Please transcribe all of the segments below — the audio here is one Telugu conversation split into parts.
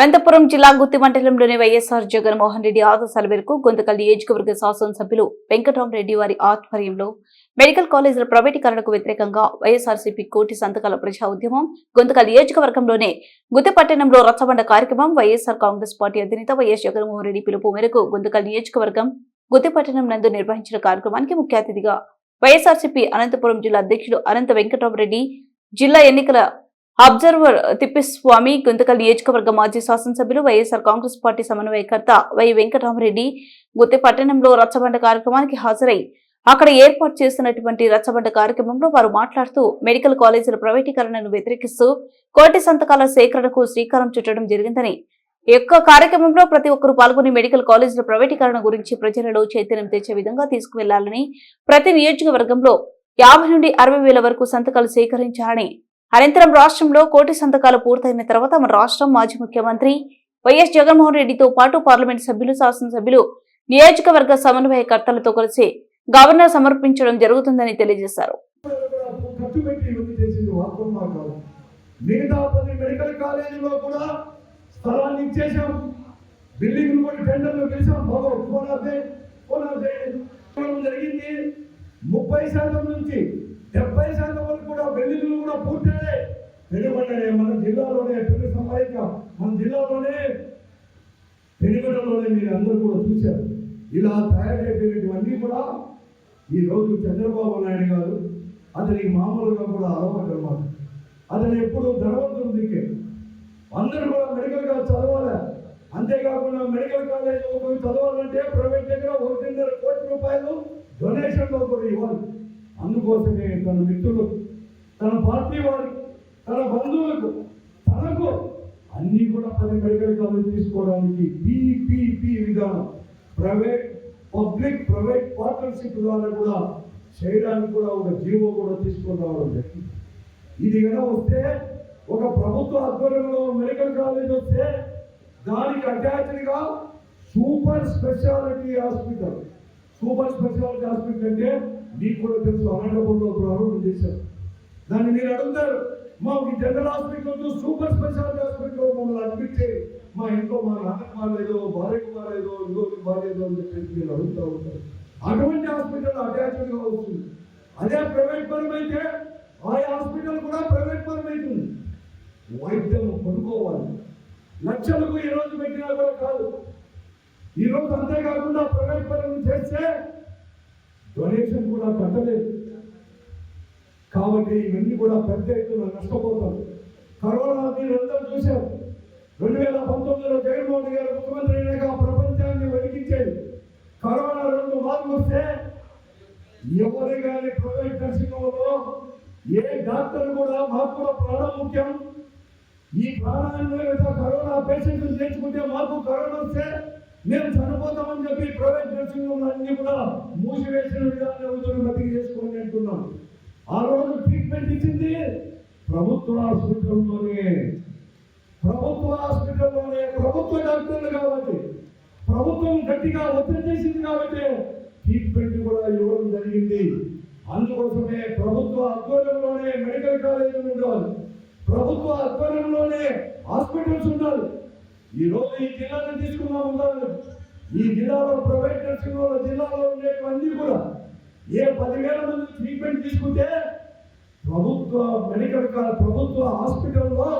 అనంతపురం జిల్లా గుత్తి మండలంలోని వైఎస్ఆర్ జగన్మోహన్ రెడ్డి ఆదేశాల మేరకు గొంతకల్ నియోజకవర్గ శాసనసభ్యులు వెంకటరామరెడ్డి వారి ఆధ్వర్యంలో మెడికల్ కాలేజీల ప్రైవేటీకరణకు వ్యతిరేకంగా వైఎస్ఆర్సీపీ కోటి సంతకాల ప్రజా ఉద్యమం గొంతకల్ నియోజకవర్గంలోనే గుత్తిపట్టణంలో రచ్చబండ కార్యక్రమం వైఎస్ఆర్ కాంగ్రెస్ పార్టీ అధినేత వైఎస్ జగన్మోహన్ రెడ్డి పిలుపు మేరకు గొంతకల్ నియోజకవర్గం గుత్తి పట్టణం నందు నిర్వహించిన కార్యక్రమానికి ముఖ్య అతిథిగా వైఎస్ఆర్సీపీ అనంతపురం జిల్లా అధ్యక్షుడు అనంత వెంకటరామరెడ్డి జిల్లా ఎన్నికల అబ్జర్వర్ తిప్పిస్వామి గుంతకల్ నియోజకవర్గ మాజీ శాసనసభ్యులు వైఎస్ఆర్ కాంగ్రెస్ పార్టీ సమన్వయకర్త వై వెంకటరామరెడ్డి గుత్తి పట్టణంలో రచ్చబండ కార్యక్రమానికి హాజరై అక్కడ ఏర్పాటు చేసినటువంటి రచ్చబండ కార్యక్రమంలో వారు మాట్లాడుతూ మెడికల్ కాలేజీల ప్రైవేటీకరణను వ్యతిరేకిస్తూ కోటి సంతకాల సేకరణకు శ్రీకారం చుట్టడం జరిగిందని. ఈ యొక్క కార్యక్రమంలో ప్రతి ఒక్కరూ పాల్గొని మెడికల్ కాలేజీల ప్రైవేటీకరణ గురించి ప్రజలలో చైతన్యం తెచ్చే విధంగా తీసుకువెళ్ళాలని ప్రతి నియోజకవర్గంలో యాభై నుండి అరవై వేల వరకు సంతకాలు సేకరించాలని అనంతరం రాష్ట్రంలో కోటి సంతకాలు పూర్తయిన తర్వాత మన రాష్ట్రం మాజీ ముఖ్యమంత్రి వైఎస్ జగన్మోహన్ రెడ్డితో పాటు పార్లమెంట్ సభ్యులు శాసనసభ్యులు నియోజకవర్గ సమన్వయకర్తలతో కలిసి గవర్నర్ సమర్పించడం జరుగుతుందని తెలియజేశారు. మిగతా పది మెడికల్ కాలేజీలో కూడా స్థలాన్ని ఇచ్చేసాం బిల్డింగ్ కూడా టెండర్లు గెలిచాం. బాబు పోనాదే పోనాదే జరిగింది. ముప్పై శాతం నుంచి డెబ్బై శాతం వరకు కూడా బిల్డింగ్లు కూడా పూర్తయ్యాయి. పెనుగొండనే మన జిల్లాలోనే పెను సహాయక మన జిల్లాలోనే పెనుగొండలోనే మీరు అందరూ కూడా చూశారు. ఇలా తయారైపోయినటువన్నీ కూడా ఈ రోజు చంద్రబాబు నాయుడు గారు అతనికి మామూలుగా కూడా అలవాటు అనమాట అతను ఎప్పుడు ధనవంతుడు దిక్కే అందరూ కూడా మెడికల్ కాలేజ్ చదవాలి? అంతేకాకుండా మెడికల్ కాలేజ్ ఒకరు చదవాలంటే ప్రైవేట్ దగ్గర ఒకటిన్నర కోటి రూపాయలు డొనేషన్లో కూడా ఇవ్వాలి. అందుకోసమే తన మిత్రులు తన పార్టీ వారికి తన బంధువులకు తనకు అన్నీ కూడా పది మెడికల్ కాలేజ్ తీసుకోవడానికి పీపీపీ విధానం ప్రైవేట్ పబ్లిక్ ప్రైవేట్ పార్ట్నర్షిప్ ద్వారా కూడా చేయడానికి కూడా ఒక జీవో కూడా తీసుకొని రావడం జరిగింది. ఇది కనుక వస్తే ఒక ప్రభుత్వ ఆధ్వర్యంలో మెడికల్ కాలేజ్ వస్తే దానికి అటాచ్డ్గా super speciality hospital super speciality hospital అంటే మీకు కూడా తెలుసు అనంతపురంలో ప్రారంభం చేశారు. దాన్ని మీరు అడుగుతారు మాకు general hospital super speciality hospital మమ్మల్ని అడ్మిట్ చేయి. మా ఇంట్లో మా నాన్నకు బాగాలేదో భార్యకు బాగాలేదో ఇంకోటి బాగాలేదో అని చెప్పేసి మీరు అడుగుతూ ఉంటారు. అటువంటి హాస్పిటల్ అటాచ్డ్గా అదే ప్రైవేట్ పరం అయితే ఆ హాస్పిటల్ కూడా ప్రైవేట్ పరం అవుతుంది. వైద్యం కొనుక్కోవాలి లక్షలకు ఈ రోజు పెట్టినా కూడా కాదు. ఈ రోజు అంతేకాకుండా ప్రైవేట్ పరం చేస్తే డొనేషన్ కూడా కట్టలేదు. కాబట్టి ఇవన్నీ కూడా పెద్ద ఎత్తున నష్టపోతారు. కరోనా మీరందరూ చూశారు. రెండు వేల పంతొమ్మిదిలో జగన్మోహన్ గారు ముఖ్యమంత్రి అయినాక ప్రపంచాన్ని వణికించేది కరోనా రెండు మార్పులు వస్తే ఎవరు కానీ ప్రైవేట్ నర్సింగ్ హోమ్లో ఏ డాక్టర్ కూడా మాకు కూడా ప్రాణం ముఖ్యం. ఈ ప్రాణాన్ని లేదా కరోనా పేషెంట్లు చేర్చుకుంటే మాకు కరోనా వస్తే మేము చనిపోతామని చెప్పి ప్రైవేట్ నర్సింగ్ హోమ్లు అన్ని కూడా మూసివేసిన విధానం రోజులు బతికి చేసుకోండి అంటున్నాం. ఆ రోజు ట్రీట్మెంట్ ఇచ్చింది ప్రభుత్వ హాస్పిటల్లోనే. ప్రభుత్వ హాస్పిటల్లోనే ప్రభుత్వ డాక్టర్లు కాబట్టి ప్రభుత్వం గట్టిగా ఒత్తిడి చేసింది కాబట్టి ట్రీట్మెంట్ కూడా ఇవ్వడం జరిగింది. అందుకోసమే ప్రభుత్వ ఆధ్వర్యంలోనే మెడికల్ కాలేజీలు ఉండాలి. ప్రభుత్వ ఆధ్వర్యంలోనే హాస్పిటల్స్ ఉండాలి. ఈ రోజు ఈ జిల్లాను తీసుకున్నాం ఉండాలి ఈ జిల్లాలో ప్రైవేట్ నర్సింగ్ జిల్లాలో ఉండేటివన్నీ కూడా ఏ పదివేల మంది ట్రీట్మెంట్ తీసుకుంటే ప్రభుత్వ మెడికల్ కా- ప్రభుత్వ హాస్పిటల్లో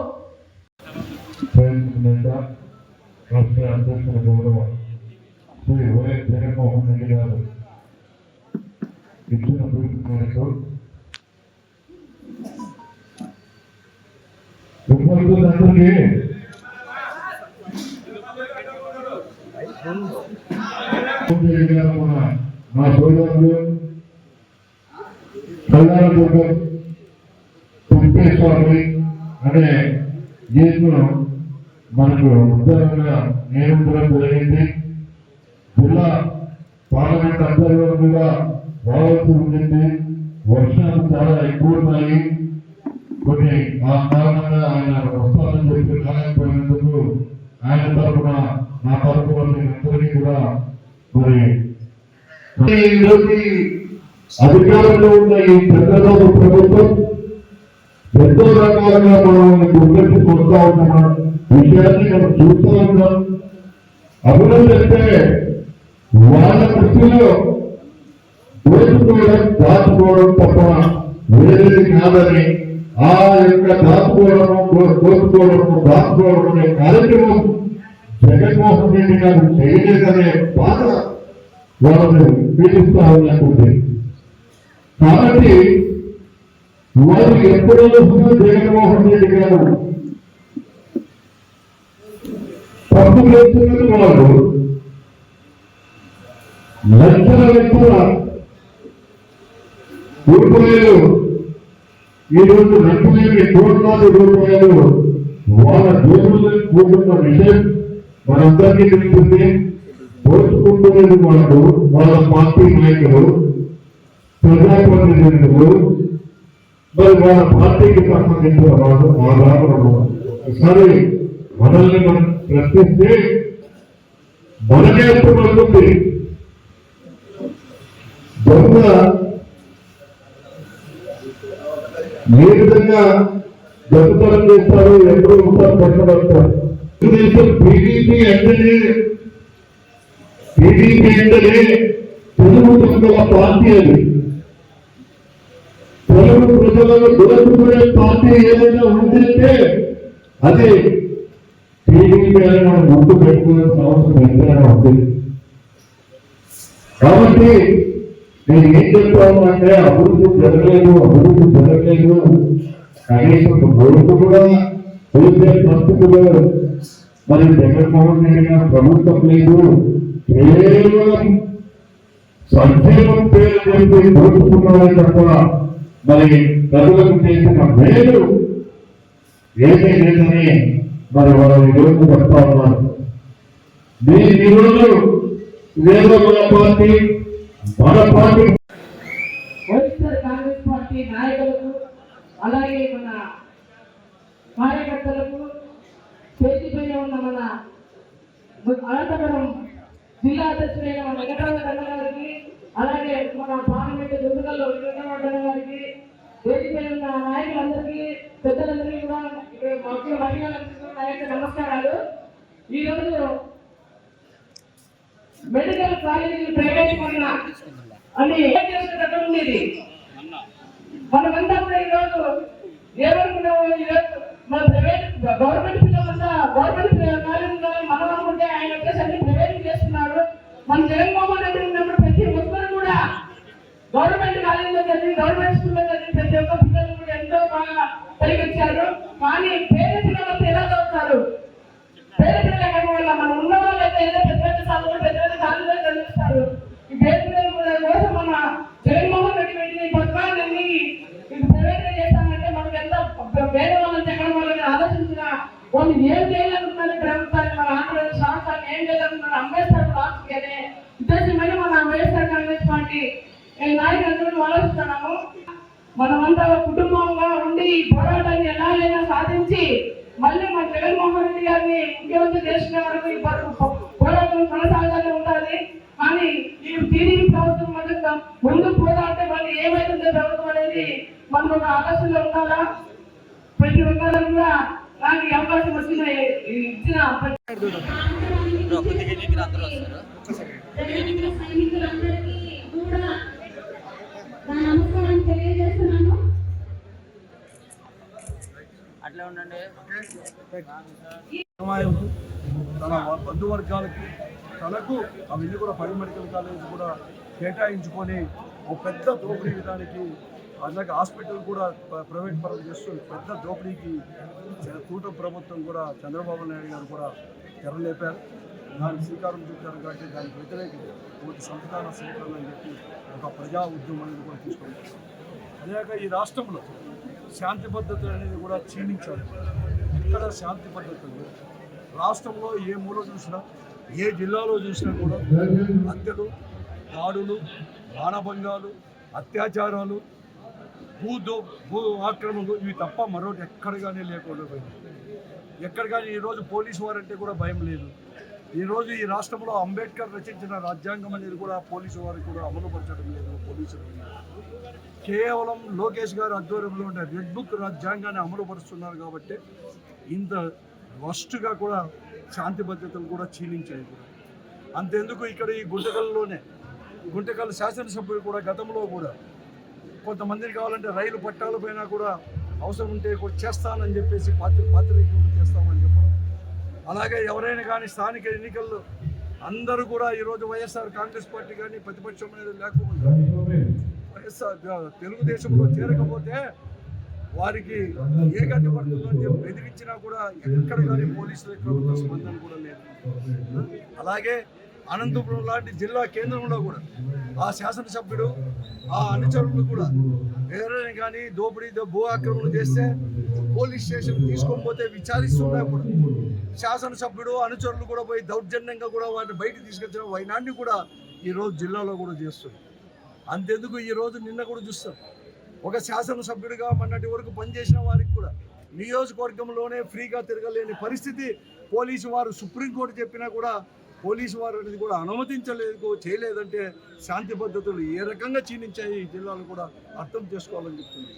ప్రయత్నించకుండా రాష్ట్ర అధ్యక్షుల గౌరవ శ్రీ వైఎస్ జగన్మోహన్ రెడ్డి గారు ఇచ్చిన పిలుపు మేరకు విద్యార్థులందరికీ మన మా సోదరులు కళ్యాణదుర్గం తిప్పేశ్వరి అనే గీతను మనకు ఉత్తరంగా నియమించడం జరిగింది. జిల్లా పార్లమెంట్ అభ్యర్థులుగా రావాల్సి ఉండింది. వర్షాలు చాలా ఎక్కువ ఉన్నాయి కొన్ని ఆ కారణంగా ఆయన వస్తారని చెప్పి కాలేకపోయినందుకు ఆయన తరఫున నా తరఫున అందరినీ కూడా మరి ఈరోజు అధికారంలో ఉన్న ఈ చంద్రబాబు ప్రభుత్వం ఎంతో రకాలుగా మనం గుర్తింపు కొడుతూ ఉంటున్నాం విషయాన్ని మనం చూస్తూ ఉన్నాం. అభివృద్ధి అంటే వాళ్ళ దృష్టిలో దోచుకోవడం దాచుకోవడం తప్ప వేరేది కాదని ఆ యొక్క దాచుకోవడము దో- దోచుకోవడము దాచుకోవడం అనే కార్యక్రమం జగన్మోహన్ రెడ్డి గారు చేయలేదనే బాధ వాళ్ళని పీడిస్తా ఉన్నట్టుంది. కాబట్టి వారు ఎప్పుడో జగన్మోహన్ రెడ్డి గారు తప్పు చేస్తున్నది వారు. లక్షల లక్షల రూపాయలు. ఈరోజు లక్షలేని కోట్లాది రూపాయలు. వాళ్ళ జోబుల్లో కూర్చున్న విషయం మనందరికీ తెలిసింది. దోచుకుంటున్నది వాళ్ళు వాళ్ళ పార్టీ నాయకులు ప్రజాప్రతినిధులు మరి వాళ్ళ పార్టీకి సంబంధించిన వాళ్ళు మా రావడం ఒకసారి మనల్ని మనం ప్రశ్నిస్తే మనకే అర్థమవుతుంది దొంగ ఏ విధంగా దొంగతనం చేస్తారు? ఎప్పుడు ఉంటారు పట్టబడతారు టీడీపీ అంటేనే టీడీపీ అంటేనే తెలుగు దొంగల పార్టీ అది. తెలుగు ప్రజలను దోచుకునే పార్టీ ఏదైనా ఉందంటే అది టీడీపీ అని మనం ముందు పెట్టుకోవాల్సిన అవసరం ఎంతైనా ఉంది. కాబట్టి నేను ఏం చెప్తాను అంటే అభివృద్ధి జరగలేదు అభివృద్ధి జరగలేదు. కనీసం రోడ్డు కూడా వేసే పరిస్థితుల్లో మరి జగన్మోహన్ రెడ్డి గారు ప్రభుత్వం లేదు. కేవలం సంక్షేమం పేరు చెప్పి దోచుకున్నారే తప్ప మరి ప్రజలకు చేసిన మేలు ఏమీ లేదని మరి వాళ్ళు ఈరోజు చెప్తా ఉన్నారు. మీ ఈరోజు ఇదేదో మన పార్టీ మన పార్టీ వైఎస్ఆర్ కాంగ్రెస్ పార్టీ నాయకులకు అలాగే మన కార్యకర్తలకు చేతిపైన ఉన్న మన అనంతపురం జిల్లా అధ్యక్షుడైన మన వెంకటరామ గన్న అలాగే మన పార్లమెంట్ దుర్గల్లో వెంకటరామ గారికి వేదికపై ఉన్న నాయకులందరికీ పెద్దలందరికీ కూడా ఇక్కడ ముఖ్య మహిళలందరికీ నమస్కారాలు. ఈరోజు మెడికల్ కాలేజీలు ప్రైవేట్ అని చేస్తున్నట్టు ఉండేది మనమంతా కూడా ఈరోజు ఏమనుకున్నాము ఈరోజు మన ప్రైవేట్ గవర్నమెంట్ పిల్లలంతా గవర్నమెంట్ గవర్నమెంట్ కాలేజీలో చదివి గవర్నమెంట్ స్కూల్లో చదివి ప్రతి ఒక్క పిల్లలు కూడా ఎంతో బాగా పైకి వచ్చారు కానీ పేద పిల్లలు ఎలా చదువుతారు? పేద పిల్లలు పిల్లల వల్ల మనం ఉన్న వాళ్ళైతే ఏదో పెద్ద పెద్ద చదువులు పెద్ద పెద్ద కాలేజీలో చదివిస్తారు. ఈ పేద పిల్లలు కూడా కోసం మన జగన్మోహన్ రెడ్డి పెట్టిన ఈ పథకాన్ని ఇది ప్రైవేట్ చేస్తామంటే మనకి ఎంత పేద వాళ్ళని జగన్ వాళ్ళని ఆలోచించిన వాళ్ళు ఏం చేయాలనుకున్నారు ప్రభుత్వాన్ని మన ఆంధ్రప్రదేశ్ రాష్ట్రాన్ని ఏం చేయాలనుకున్నారు అంబేద్కర్ రాష్ట్రం అనే ఉద్దేశమైన మన అంబేద్కర్ కాంగ్రెస్ పార్టీ ఈ నాయకులందరూ ఆలోచిస్తున్నాము మనమంతా కుటుంబంగా ఉండి ఈ పోరాటాన్ని ఎలాగైనా సాధించి మళ్ళీ మన జగన్మోహన్ రెడ్డి గారిని ముఖ్యమంత్రి చేసుకునే వరకు ఈ పోరాటం కొనసాగానే ఉండాలి కానీ ఈ టీడీపీ ప్రభుత్వం మధ్య ముందుకు పోదా అంటే మళ్ళీ ఏమైతుందో ప్రభుత్వం అనేది మనం ఒక ఆలోచనలో ఉండాలా ప్రతి ఒక్కరు కూడా నాకు ఈ అవకాశం వచ్చిన ఇచ్చిన సైనికులందరికీ కూడా నా నమస్కారం తెలియజేస్తున్నాను. అట్లే ఉండండి. తన బంధువర్గాలకి తనకు అవన్నీ కూడా పై మెడికల్ కాలేజ్ కూడా కేటాయించుకొని ఒక పెద్ద దోపిడీ విధానికి అలాగే హాస్పిటల్ కూడా ప్ర- ప్రైవేట్ పరం చేస్తూ పెద్ద దోపిడీకి కూటమి ప్రభుత్వం కూడా చంద్రబాబు నాయుడు గారు కూడా తెరలేపారు. దాన్ని శ్రీకారం చుట్టారు కాబట్టి దానికి వ్యతిరేకంగా ఒకటి సంస్థాన సేకరణ అని చెప్పి ఒక ప్రజా ఉద్యమం అనేది కూడా తీసుకుంటారు అదేగా ఈ రాష్ట్రంలో శాంతి పద్ధతులు అనేది కూడా క్షీణించారు ఎక్కడ శాంతి పద్ధతులు రాష్ట్రంలో ఏ మూల చూసినా ఏ జిల్లాలో చూసినా కూడా హత్యలు దాడులు మానభంగాలు అత్యాచారాలు భూదో భూ ఆక్రమణలు ఇవి తప్ప మరొకటి ఎక్కడ కానీ లేకుండా పోయింది. ఎక్కడ కానీ ఈరోజు పోలీసు వారంటే కూడా భయం లేదు. ఈరోజు ఈ రాష్ట్రంలో అంబేద్కర్ రచించిన రాజ్యాంగం అనేది కూడా పోలీసు వారికి కూడా అమలుపరచడం లేదు పోలీసులు కేవలం లోకేష్ గారు ఆధ్వర్యంలో ఉండే రెడ్ బుక్ రాజ్యాంగాన్ని అమలుపరుస్తున్నారు కాబట్టి ఇంత వస్ట్గా కూడా శాంతి భద్రతలు కూడా క్షీణించాయి అంతెందుకు ఇక్కడ ఈ గుంటకల్లోనే గుంటకల్ శాసనసభ్యులు కూడా గతంలో కూడా కొంతమందికి కావాలంటే రైలు పట్టాల పైన కూడా అవసరం ఉంటే కూడా చేస్తానని చెప్పేసి పాత్ర పాత్రికేయులు చేస్తామని చెప్పడం అలాగే ఎవరైనా కానీ స్థానిక ఎన్నికల్లో అందరూ కూడా ఈరోజు వైఎస్ఆర్ కాంగ్రెస్ పార్టీ కానీ ప్రతిపక్షం అనేది లేకుండా వైఎస్ఆర్ తెలుగుదేశంలో చేరకపోతే వారికి ఏ గతి పడుతుందని చెప్పి బెదిరించినా కూడా ఎక్కడ కానీ పోలీసుల ప్రభుత్వ స్పందన కూడా లేదు. అలాగే అనంతపురం లాంటి జిల్లా కేంద్రంలో కూడా ఆ శాసనసభ్యుడు ఆ అనుచరులు కూడా ఎవరైనా కానీ దోపిడీ భూ ఆక్రమణ చేస్తే పోలీస్ స్టేషన్ తీసుకొని పోతే విచారిస్తున్నా కూడా. శాసనసభ్యుడు అనుచరులు కూడా పోయి దౌర్జన్యంగా కూడా వాటిని బయటకు తీసుకొచ్చిన వైనాన్ని కూడా ఈరోజు జిల్లాలో కూడా చేస్తుంది అంతెందుకు ఈరోజు నిన్న కూడా చూస్తాం. ఒక శాసనసభ్యుడిగా మొన్నటి వరకు పనిచేసిన వారికి కూడా నియోజకవర్గంలోనే ఫ్రీగా తిరగలేని పరిస్థితి పోలీసు వారు సుప్రీంకోర్టు చెప్పినా కూడా పోలీసు వారు అనేది కూడా అనుమతించలేదు చేయలేదంటే శాంతి భద్రతలు ఏ రకంగా క్షీణించాయి ఈ జిల్లాలో కూడా అర్థం చేసుకోవాలని చెప్తుంది